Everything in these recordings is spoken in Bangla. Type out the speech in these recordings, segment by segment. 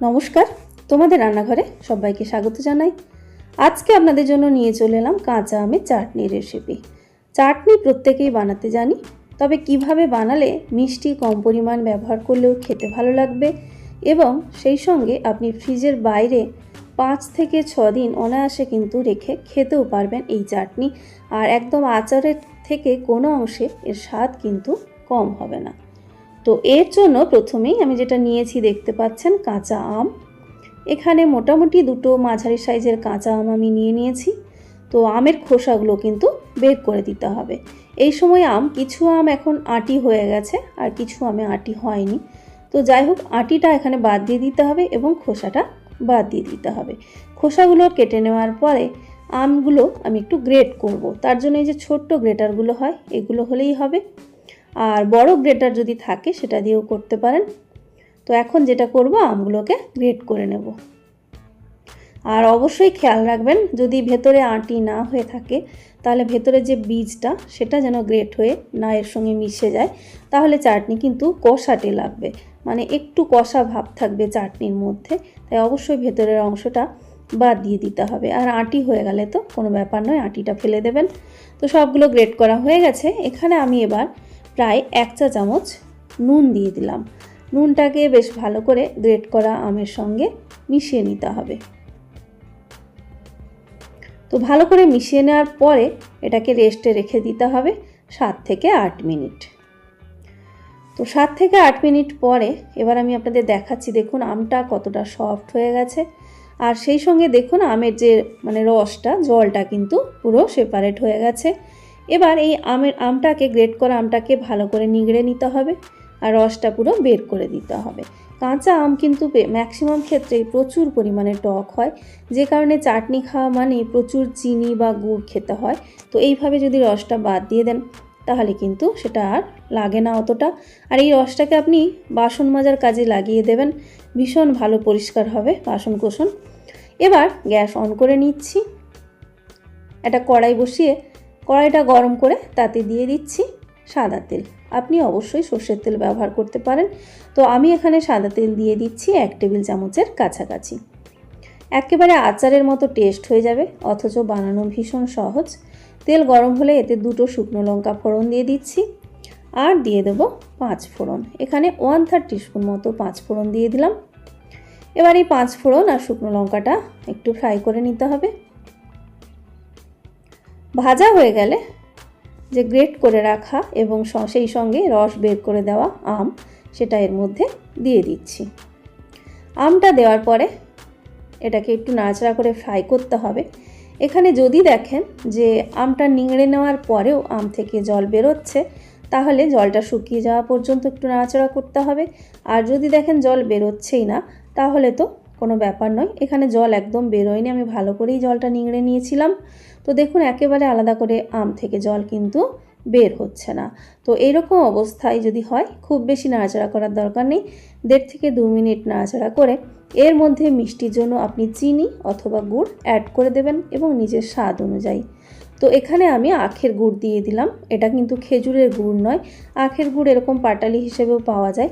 নমস্কার, তোমাদের রান্নাঘরে সবাইকে স্বাগত জানাই। আজকে আপনাদের জন্য নিয়ে চলে এলাম কাঁচা আমের চাটনির রেসিপি চাটনি প্রত্যেকেই বানাতে জানি, তবে কীভাবে বানালে মিষ্টি কম পরিমাণ ব্যবহার করলেও খেতে ভালো লাগবে এবং সেই সঙ্গে আপনি ফ্রিজের বাইরে পাঁচ থেকে ছ দিন অনায়াসে কিন্তু রেখে খেতেও পারবেন এই চাটনি। আর একদম আচারের থেকে কোনো অংশে এর স্বাদ কিন্তু কম হবে না। তো এর জন্য প্রথমেই আমি যেটা নিয়েছি দেখতে পাচ্ছেন, কাঁচা আম। এখানে মোটামুটি দুটো মাঝারি সাইজের কাঁচা আম আমি নিয়ে নিয়েছি। তো আমের খোসাগুলো কিন্তু বের করে দিতে হবে। এই সময় আম, কিছু আম এখন আটি হয়ে গেছে আর কিছু আমে আটি হয়নি। তো যাই হোক, আটিটা এখানে বাদ দিয়ে দিতে হবে এবং খোসাটা বাদ দিয়ে দিতে হবে। খোসাগুলো কেটে নেওয়ার পরে আমগুলো আমি একটু গ্রেট করব। তার জন্য এই যে ছোট্ট গ্রেটারগুলো হয়, এগুলো হলেই হবে। আর বড় গ্রেটার যদি থাকে, সেটা দিয়েও করতে পারেন। তো এখন যেটা করব, আমগুলোকে গ্রেট করে নেব। আর অবশ্যই খেয়াল রাখবেন, যদি ভেতরে আটি না হয়ে থাকে, তাহলে ভেতরে যে বীজটা, সেটা যেন গ্রেট হয়ে না এর সঙ্গে মিশে যায়, তাহলে চাটনি কিন্তু কষাটে লাগবে। মানে একটু কষা ভাব থাকবে চাটনির মধ্যে, তাই অবশ্যই ভেতরের অংশটা বাদ দিয়ে দিতে হবে। আর আটি হয়ে গেলে তো কোনো ব্যাপার নয়, আটিটা ফেলে দেবেন। তো সবগুলো গ্রেট করা হয়ে গেছে। এখানে আমি এবার প্রায় এক চা চামচ নুন দিয়ে দিলাম। নুনটাকে বেশ ভালো করে গ্রেট করা আমের সঙ্গে মিশিয়ে নিতে হবে। তো ভালো করে মিশিয়ে নেওয়ার পরে এটাকে রেস্টে রেখে দিতে হবে সাত থেকে আট মিনিট। তো সাত থেকে আট মিনিট পরে এবার আমি আপনাদের দেখাচ্ছি, দেখুন আমটা কতটা সফট হয়ে গেছে। আর সেই সঙ্গে দেখুন আমের যে মানে রসটা, জলটা কিন্তু পুরো সেপারেট হয়ে গেছে। এবার এই আমের আমটাকে গ্রেট করা আমটাকে ভালো করে নিগড়ে নিতে হবে আর রসটা পুরো বের করে দিতে হবে। কাঁচা আম কিন্তু ম্যাক্সিমাম ক্ষেত্রেই প্রচুর পরিমাণে টক হয়। যে কারণে চাটনি খাওয়া মানে প্রচুর চিনি বা গুড় খেতে হয়। তো এইভাবে যদি রসটা বাদ দিয়ে দেন, তাহলে কিন্তু সেটা আর লাগে না অতটা। আর এই রসটাকে আপনি বাসন মাজার কাজে লাগিয়ে দেবেন। ভীষণ ভালো পরিষ্কার হবে বাসন কোসন এবার গ্যাস অন করে নিচ্ছি। একটা কড়াই বসিয়ে কড়াইটা গরম করে তাতে দিয়ে দিচ্ছি সাদা তেল। আপনি অবশ্যই সর্ষের তেল ব্যবহার করতে পারেন। তো আমি এখানে সাদা তেল দিয়ে দিচ্ছি এক টেবিল চামচের কাছাকাছি। একেবারে আচারের মতো টেস্ট হয়ে যাবে, অথচ বানানো ভীষণ সহজ। তেল গরম হলে এতে দুটো শুকনো লঙ্কা ফোড়ন দিয়ে দিচ্ছি আর দিয়ে দেবো পাঁচ ফোড়ন। এখানে ওয়ান থার্ড টিস্পুন মতো পাঁচ ফোড়ন দিয়ে দিলাম। এবার এই পাঁচ ফোড়ন আর শুকনো লঙ্কাটা একটু ফ্রাই করে নিতে হবে। ভাজা হয়ে গেলে যে গ্রেট করে রাখা এবং সেই সঙ্গে রস বের করে দেওয়া আম, সেটা এর মধ্যে দিয়ে দিচ্ছি। আমটা দেওয়ার পরে এটাকে একটু নাড়াচাড়া করে ফ্রাই করতে হবে। এখানে যদি দেখেন যে আমটা নিংড়ে নেওয়ার পরেও আম থেকে জল বেরোচ্ছে, তাহলে জলটা শুকিয়ে যাওয়া পর্যন্ত একটু নাড়াচাড়া করতে হবে। আর যদি দেখেন জল বেরোচ্ছেই না, তাহলে তো কোনো ব্যাপার নয়। এখানে জল একদম বেরোয়নি, আমি ভালো করেই জলটা নিংড়ে নিয়েছিলাম। তো দেখুন, একেবারে আলাদা করে আম থেকে জল কিন্তু বের হচ্ছে না। তো এইরকম অবস্থায় যদি হয়, খুব বেশি নাড়াচাড়া করার দরকার নেই। দেড় থেকে দু মিনিট নাড়াচাড়া করে এর মধ্যে মিষ্টির জন্য আপনি চিনি অথবা গুড় অ্যাড করে দেবেন এবং নিজের স্বাদ অনুযায়ী। তো এখানে আমি আখের গুড় দিয়ে দিলাম। এটা কিন্তু খেজুরের গুড় নয়। আখের গুড় এরকম পাটালি হিসেবেও পাওয়া যায়।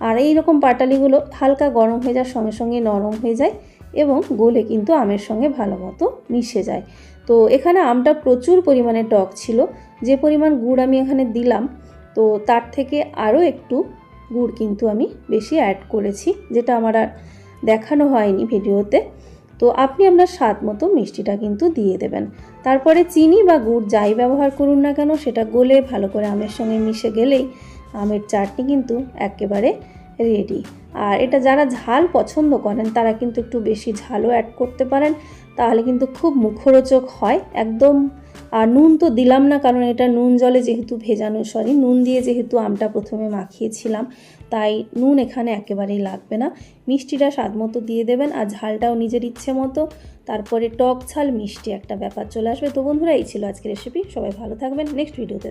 আর এই রকম পাটালিগুলো হালকা গরম হয়ে যাওয়ার সঙ্গে সঙ্গে নরম হয়ে যায় এবং গলে কিন্তু আমের সঙ্গে ভালো মতো মিশে যায়। তো এখানে আমটা প্রচুর পরিমাণে টক ছিল। যে পরিমাণ গুড় আমি এখানে দিলাম, তো তার থেকে আরও একটু গুড় কিন্তু আমি বেশি অ্যাড করেছি, যেটা আমার আর দেখানো হয়নি ভিডিওতে। তো আপনি আপনার স্বাদ মতো মিষ্টিটা কিন্তু দিয়ে দেবেন। তারপরে চিনি বা গুড় যাই ব্যবহার করুন না কেন, সেটা গলে ভালো করে আমের সঙ্গে মিশে গেলেই আমের চাটনি কিন্তু একেবারে রেডি আর এটা যারা ঝাল পছন্দ করেন, তারা কিন্তু একটু বেশি ঝালও অ্যাড করতে পারেন। তাহলে কিন্তু খুব মুখরোচক হয়। একদম, আর নুন তো দিলাম না, কারণ এটা নুন জলে যেহেতু ভেজানো সরি নুন দিয়ে যেহেতু আমটা প্রথমে মাখিয়েছিলাম, তাই নুন এখানে একেবারেই লাগবে না। মিষ্টিটা স্বাদ মতো দিয়ে দেবেন, আর ঝালটাও নিজের ইচ্ছে মতো। তারপরে টক ঝাল মিষ্টি একটা ব্যাপার চলে আসবে। তো বন্ধুরা, এই ছিল আজকের রেসিপি সবাই ভালো থাকবেন। নেক্সট ভিডিওতে